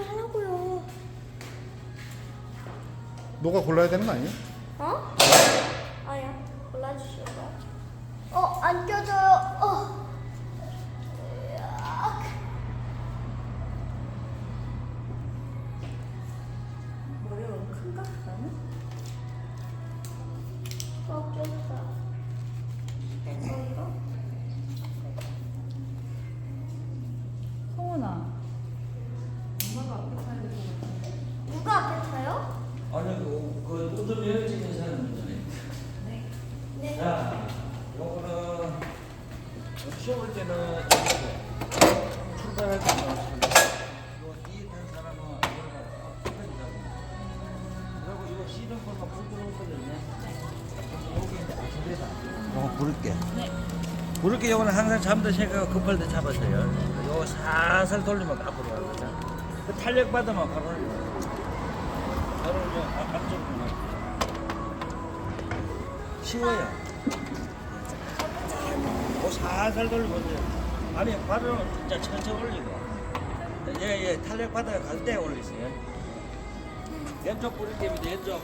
그만하라고요. 너가 골라야 되는 거 아니야? 어? 아야, 골라주시오. 어, 안 껴져요. 어. 으악. 머리가 너무 큰가? 나는? 어, 꼈다. 됐어, 이거? 성훈아 엄마가 앞에 타야 될 것 같은데 누가 앞에 타요? 아니 그, 그 두드려 찍는 사람이잖아요. 네 네. 자, 요거는 쉬어볼 때는 이렇게 출발할 때는 요 이탄 사람은 이거가 끝까지라고. 그리고 이거 쉬는 거가 부드럽거든요. 여기 이제 아침에다 요거 부를게. 네. 부를게 요거는 항상 잠드시니까 급할 때 잡아서요. 요거 살살 돌리면 앞으로 가거든요. 그 탄력 받으면 바로 바로 이제 앞- 앞쪽으로 가. 쉬워요. 뭐 살살 돌리고 아니 발은 진짜 천천히 올리고 예예 탄력 받아야 갈때 올리세요. 왼쪽 뿌릴 때부터 왼쪽